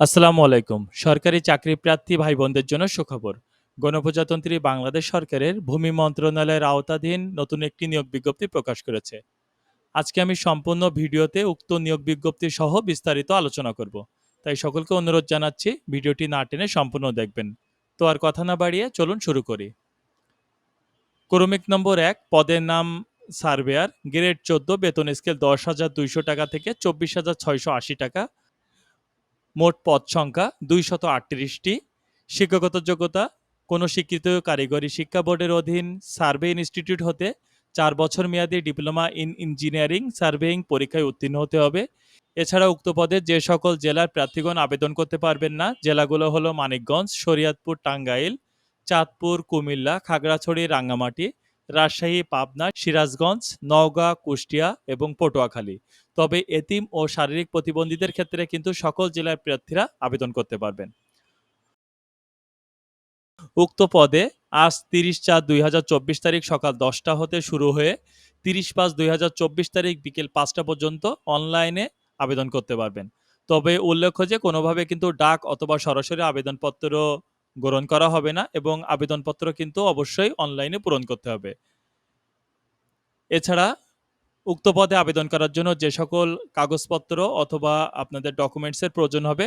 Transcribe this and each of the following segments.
আসসালামু আলাইকুম। সরকারি চাকরি প্রার্থী ভাই বোনদের জন্য সুখবর। গণপ্রজাতন্ত্রী বাংলাদেশ সরকারের ভূমি মন্ত্রণালয়ের আওতাধীন নতুন একটি নিয়োগ বিজ্ঞপ্তি প্রকাশ করেছে। আজকে আমি সম্পূর্ণ ভিডিওতে উক্ত নিয়োগ বিজ্ঞপ্তি সহ বিস্তারিত আলোচনা করব। তাই সকলকে অনুরোধ জানাচ্ছি ভিডিওটি না টেনে সম্পূর্ণ দেখবেন। তো আর কথা না বাড়িয়ে চলুন শুরু করি। ক্রমিক নম্বর এক, পদের নাম সার্ভেয়ার, গ্রেড চোদ্দ, বেতন স্কেল দশ হাজার দুইশো টাকা থেকে চব্বিশ হাজার ছয়শো আশি টাকা মোট পদ সংখ্যা দুইশত আটত্রিশটি। শিক্ষাগত যোগ্যতা, কোনো স্বীকৃত কারিগরি শিক্ষা বোর্ডের অধীন সার্ভে ইনস্টিটিউট হতে চার বছর মেয়াদী ডিপ্লোমা ইন ইঞ্জিনিয়ারিং সার্ভেইং পরীক্ষায় উত্তীর্ণ হতে হবে। এছাড়া উক্ত পদে যে সকল জেলার প্রার্থীগণ আবেদন করতে পারবেন না, জেলাগুলো হলো মানিকগঞ্জ, শরীয়তপুর, টাঙ্গাইল, চাঁদপুর, কুমিল্লা, খাগড়াছড়ি, রাঙ্গামাটি। রাজশাহী, পাবনা, সিরাজগঞ্জ, নওগাঁ, কুষ্টিয়া এবং পটুয়াখালী। তবে এতিম ও শারীরিক প্রতিবন্ধীদের ক্ষেত্রে কিন্তু সকল জেলার প্রার্থীরা আবেদন করতে পারবেন। উক্ত পদে আজ তিরিশ চার দুই তারিখ সকাল দশটা হতে শুরু হয়ে তিরিশ পাঁচ দুই তারিখ বিকেল পাঁচটা পর্যন্ত অনলাইনে আবেদন করতে পারবেন। তবে উল্লেখ্য যে কোনোভাবে কিন্তু ডাক অথবা সরাসরি আবেদনপত্র গ্রহণ করা হবে না এবং আবেদনপত্র কিন্তু অবশ্যই অনলাইনে পূরণ করতে হবে। এছাড়া উক্ত পদে আবেদন করার জন্য যে সকল কাগজপত্র অথবা আপনাদের ডকুমেন্টসের প্রয়োজন হবে,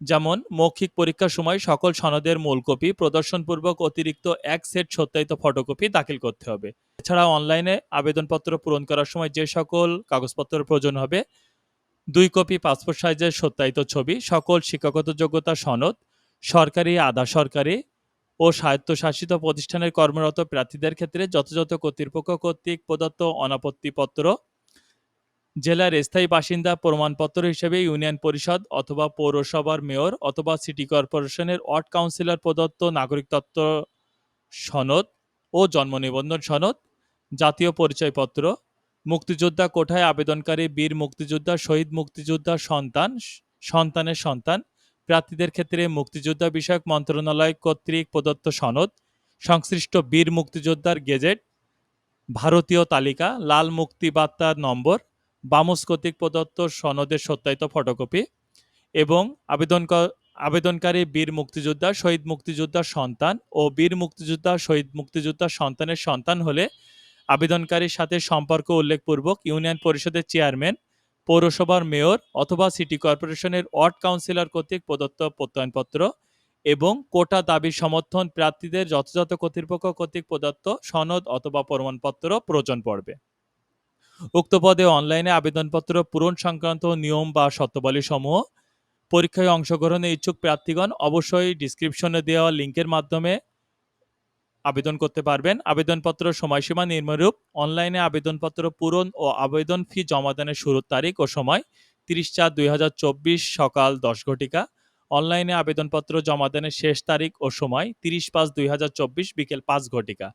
যেমন মৌখিক পরীক্ষার সময় সকল সনদের মূল কপি প্রদর্শনপূর্বক অতিরিক্ত এক সেট সত্যায়িত ফটোকপি দাখিল করতে হবে। এছাড়া অনলাইনে আবেদনপত্র পূরণ করার সময় যে সকল কাগজপত্রের প্রয়োজন হবে, দুই কপি পাসপোর্ট সাইজের সত্যায়িত ছবি, সকল শিক্ষাগত যোগ্যতা সনদ সরকারি, আধা সরকারি ও স্বায়ত্তশাসিত প্রতিষ্ঠানের কর্মরত প্রার্থীদের ক্ষেত্রে যথাযথ কর্তৃপক্ষ কর্তৃক প্রদত্ত অনাপত্তিপত্র, জেলার স্থায়ী বাসিন্দা প্রমাণপত্র হিসেবে ইউনিয়ন পরিষদ অথবা পৌরসভার মেয়র অথবা সিটি কর্পোরেশনের ওয়ার্ড কাউন্সিলর প্রদত্ত নাগরিকতত্ত্ব সনদ ও জন্ম নিবন্ধন সনদ, জাতীয় পরিচয়পত্র, মুক্তিযোদ্ধা কোঠায় আবেদনকারী বীর মুক্তিযোদ্ধা, শহীদ মুক্তিযোদ্ধার সন্তান, সন্তানের সন্তান প্রার্থীদের ক্ষেত্রে মুক্তিযোদ্ধা বিষয়ক মন্ত্রণালয় কর্তৃক প্রদত্ত সনদ, সংশ্লিষ্ট বীর মুক্তিযোদ্ধার গেজেট, ভারতীয় তালিকা, লাল মুক্তি বার্তার নম্বর, বামুস কর্তৃক প্রদত্ত সনদের সত্যায়িত ফটোকপি এবং আবেদন আবেদনকারী বীর মুক্তিযোদ্ধা, শহীদ মুক্তিযোদ্ধার সন্তান ও বীর মুক্তিযোদ্ধা, শহীদ মুক্তিযোদ্ধার সন্তানের সন্তান হলে আবেদনকারীর সাথে সম্পর্ক উল্লেখপূর্বক ইউনিয়ন পরিষদের চেয়ারম্যান পৌরসভার মেয়র অথবা সিটি কর্পোরেশনের ওয়ার্ড কাউন্সিলর কর্তৃক প্রদত্ত প্রত্যয়নপত্র এবং কোটা দাবি সমর্থন প্রার্থীদের যথাযথ কর্তৃপক্ষ কর্তৃক প্রদত্ত সনদ অথবা প্রমাণপত্র প্রয়োজন পড়বে। উক্ত পদে অনলাইনে আবেদনপত্র পূরণ সংক্রান্ত নিয়ম বা শর্তাবলী সমূহ পরীক্ষায় অংশগ্রহণে ইচ্ছুক প্রার্থীগণ অবশ্যই ডিসক্রিপশনে দেওয়া লিঙ্কের মাধ্যমে আবেদন করতে পারবেন। আবেদনপত্র সময়সীমা নির্মরূপ অনলাইনে আবেদনপত্র পূরণ ও আবেদন ফি জমা জমাদানের শুরুর তারিখ ও সময় তিরিশ চার দুই সকাল দশ ঘটিকা। অনলাইনে আবেদনপত্র জমা জমাদানের শেষ তারিখ ও সময় তিরিশ পাঁচ দুই বিকেল পাঁচ ঘটিকা।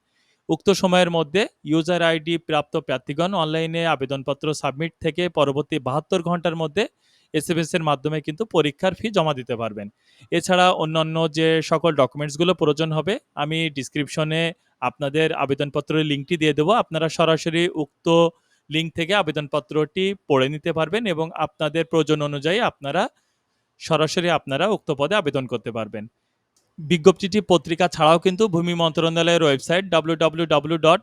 উক্ত সময়ের মধ্যে ইউজার আইডি প্রাপ্ত প্রার্থীগণ অনলাইনে আবেদনপত্র সাবমিট থেকে পরবর্তী বাহাত্তর ঘণ্টার মধ্যে এসএমএস এর মাধ্যমে কিন্তু পরীক্ষার ফি জমা দিতে পারবেন। এছাড়া অন্যান্য যে সকল ডকুমেন্টসগুলো প্রয়োজন হবে, আমি ডিসক্রিপশনে আপনাদের আবেদনপত্রের লিঙ্কটি দিয়ে দেবো। আপনারা সরাসরি উক্ত লিঙ্ক থেকে আবেদনপত্রটি পড়ে নিতে পারবেন এবং আপনাদের প্রয়োজন অনুযায়ী আপনারা সরাসরি আপনারা উক্ত পদে আবেদন করতে পারবেন। বিজ্ঞপ্তিটি পত্রিকা ছাড়াও কিন্তু ভূমি মন্ত্রণালয়ের website W W W dot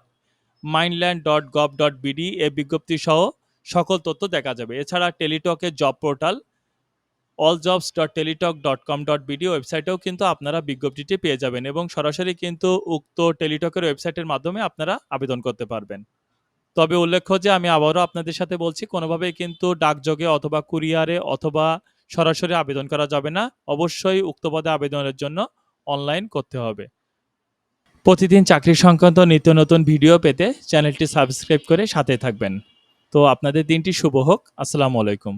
mindland dot gov dot BD এ বিজ্ঞপ্তি সহ সকল তথ্য দেখা যাবে। এছাড়া টেলিটকের job portal all jobs dot Teletalk dot com dot BD ওয়েবসাইটেও কিন্তু আপনারা বিজ্ঞপ্তিটি পেয়ে যাবেন এবং সরাসরি কিন্তু উক্ত টেলিটকের ওয়েবসাইটের মাধ্যমে আপনারা আবেদন করতে পারবেন। তবে উল্লেখ্য যে আমি আবারও আপনাদের সাথে বলছি, কোনোভাবেই কিন্তু ডাকযোগে অথবা কুরিয়ারে অথবা সরাসরি আবেদন করা যাবে না। অবশ্যই উক্ত পদে আবেদনের জন্য অনলাইন করতে হবে। প্রতিদিন চাকরি সংক্রান্ত নিত্য নতুন ভিডিও পেতে চ্যানেলটি সাবস্ক্রাইব করে সাথে থাকবেন। তো আপনাদের দিনটি শুভ হোক। আসসালামু আলাইকুম।